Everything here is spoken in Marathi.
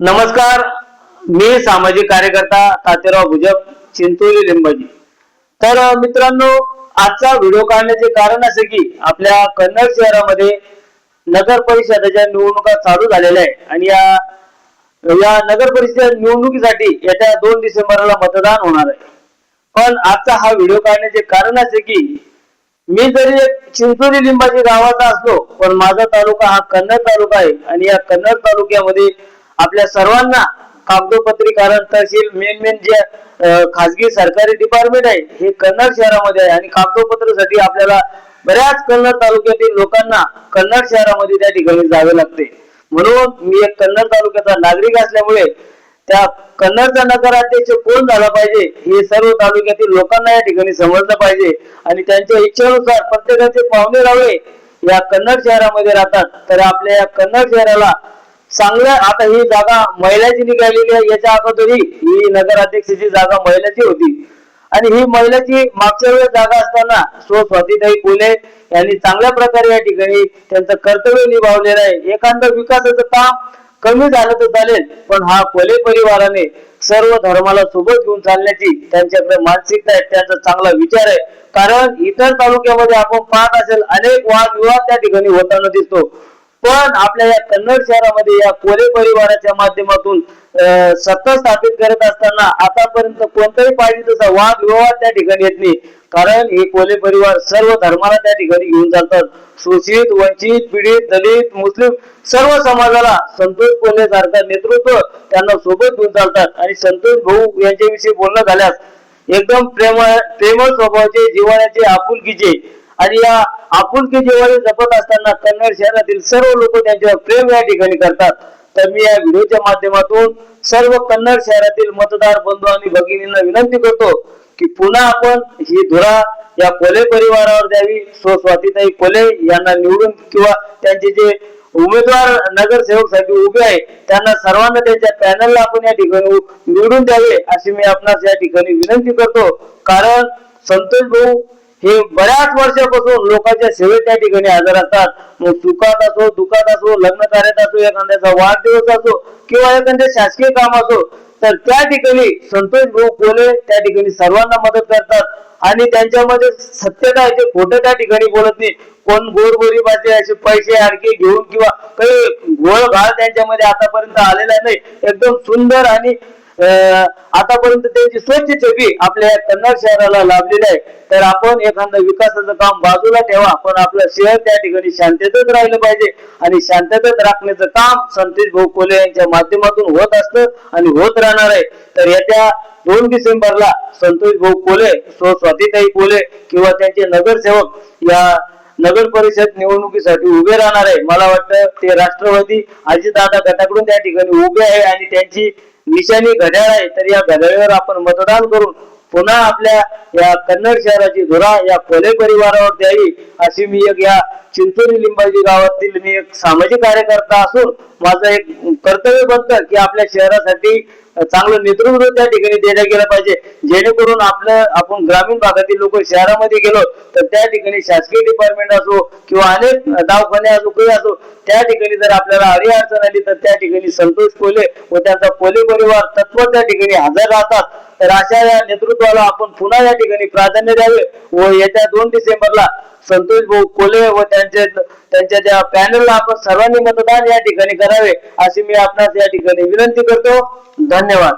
नमस्कार मी सामाजिक कार्यकर्ता तातेराव भुजब चिंचोली लिंबाजी. तर मित्रांनो आजचा व्हिडिओ काढण्याचे कारण असे की आपल्या कन्नड शहरामध्ये नगर परिषदेच्या निवडणुका चालू झालेल्या आहे आणि या या नगर परिषद निवडणुकीसाठी येत्या दोन डिसेंबरला मतदान होणार आहे. पण आजचा हा व्हिडिओ काढण्याचे कारण असे की मी जरी चिंचोली लिंबाची गावाचा असलो पण माझा तालुका हा कन्नड तालुका आहे आणि या कन्नड तालुक्यामध्ये आपल्या सर्वांना कागदोपत्री कारण तहसील मेन मेन जे खासगी सरकारी डिपार्टमेंट आहे हे कन्नड शहरामध्ये आहे. आणि कागदोपत्रासाठी आपल्याला बऱ्याच कन्नड तालुक्यातील लोकांना कन्नड शहरामध्ये त्या ठिकाणी जावे लागते. म्हणून मी एक कन्नड तालुक्याचा नागरिक असल्यामुळे त्या कन्नडचा नगराध्यक्ष कोण झाला पाहिजे हे सर्व तालुक्यातील लोकांना या ठिकाणी समजलं पाहिजे. आणि त्यांच्या इच्छेनुसार प्रत्येकाचे पाहुणे रावळे या कन्नड शहरामध्ये राहतात. तर आपल्या या कन्नड शहराला चांगलं आता ही जागा महिलाची निघालेली आहे. याच्या अगोदरही ही नगराध्यक्षाची जागा महिलाची होती. आणि ही महिलाची मागच्या वेळेस जागा असताना स्व स्वातीताई कोले यांनी चांगल्या प्रकारे या ठिकाणी त्यांचं कर्तव्य निभावलेलं आहे. एखादं विकासाचं काम कमी झालं तर चालेल पण हा कोले परिवाराने सर्व धर्माला सोबत घेऊन चालण्याची त्यांच्याकडे मानसिकता आहे त्यांचा चांगला विचार आहे. कारण इतर तालुक्यामध्ये आपण पाहत असेल अनेक वादविवाद त्या ठिकाणी होताना दिसतो. पण आपल्या या कन्नड शहरामध्ये या कोले परिवाराच्या माध्यमातून सत्ता स्थापित करत असताना आतापर्यंत कोणताही पाहिजे तसा वाद विवाद त्या ठिकाणी येत नाही. कारण हे कोले परिवार सर्व धर्माला त्या ठिकाणी घेऊन चालतात. शोषित वंचित पीडित दलित मुस्लिम सर्व समाजाला संतोष कोल्हे सारखा नेतृत्व त्यांना सोबत घेऊन चालतात. आणि संतोष भाऊ यांच्याविषयी बोलणं झाल्यास एकदम प्रेम प्रेमळ स्वभावाचे जीवनाचे आपुलकीचे आणि या आपुलकी जीवाने जपत असताना कन्नड शहरातील सर्व लोक त्यांच्यावर प्रेम या ठिकाणी करतात. तर मी या व्हिडिओच्या माध्यमातून सर्व कन्नड शहरातील मतदार बंधू आणि भगिनींना विनंती करतो की पुन्हा आपण ही धुरा या कोले परिवारावर द्यावी. सो स्वातीताई कोले यांना निवडून किंवा त्यांचे जे उमेदवार नगरसेवकसाठी उभे आहे त्यांना सर्वांना त्यांच्या पॅनलला आपण या ठिकाणी निवडून द्यावे अशी मी आपणास या ठिकाणी विनंती करतो. कारण संतोष भाऊ हे बऱ्याच वर्षापासून लोकांच्या सेवेत त्या ठिकाणी हजर असतात. मग सुखात असो दुखात असो लग्न कार्यात असो एखाद्याचा वाढदिवस असो किंवा एखाद्या शासकीय काम असो तर त्या ठिकाणी संतोष भाऊ कोले त्या ठिकाणी सर्वांना मदत करतात. आणि त्यांच्यामध्ये सत्यता आहे ते खोटं त्या ठिकाणी बोलत नाही. कोण गोरगरिबाचे असे पैसे आणखी घेऊन किंवा काही घोळ घाल त्यांच्यामध्ये आतापर्यंत आलेला नाही. एकदम सुंदर आणि आतापर्यंत त्यांची स्वच्छ छबी आपल्या कन्नड शहराला लाभलेली आहे तर आपण एखादं विकासाचं काम बाजूला ठेवा पण आपलं शहर त्या ठिकाणी शांततेत राहिलं पाहिजे आणि शांततेत राखण्याचं काम संतोष भाऊ कोले यांच्या माध्यमातून होत असतं आणि होत राहणार आहे. तर येत्या दोन डिसेंबरला संतोष भाऊ कोले सो स्वातीताई कोले किंवा त्यांचे नगरसेवक या नगर परिषद निवडणुकीसाठी उभे राहणार आहे. मला वाटतं ते राष्ट्रवादी अजितदादा गटाकडून त्या ठिकाणी उभे आहे आणि त्यांची निशाणी घड्याळ आहे तर या घड्याळीवर आपण मतदान करून पुन्हा आपल्या या कन्नड शहराची धुरा या कोले परिवारावर द्यावी अशी मी एक या चिंचोली लिंबाजी गावातील मी एक सामाजिक कार्यकर्ता असून माझं एक कर्तव्य बनतं की आपल्या शहरासाठी चांगलं नेतृत्व त्या ठिकाणी देण्यात गेलं पाहिजे. जेणेकरून आपलं आपण ग्रामीण भागातील लोक शहरामध्ये गेलो तर त्या ठिकाणी शासकीय डिपार्टमेंट असो किंवा अनेक दवाखाने असो काही असो त्या ठिकाणी जर आपल्याला अडी अडचण आली तर त्या ठिकाणी संतोष कोले व त्यांचा कोले परिवार तत्व त्या ठिकाणी हजर राहतात. तर अशा या नेतृत्वाला आपण पुन्हा या ठिकाणी प्राधान्य द्यावे व येत्या दोन डिसेंबरला संतोष भाऊ कोले व त्यांचे त्यांच्या त्या पॅनलला आपण सर्वांनी मतदान या ठिकाणी करावे अशी मी आपणास या ठिकाणी विनंती करतो. धन्यवाद.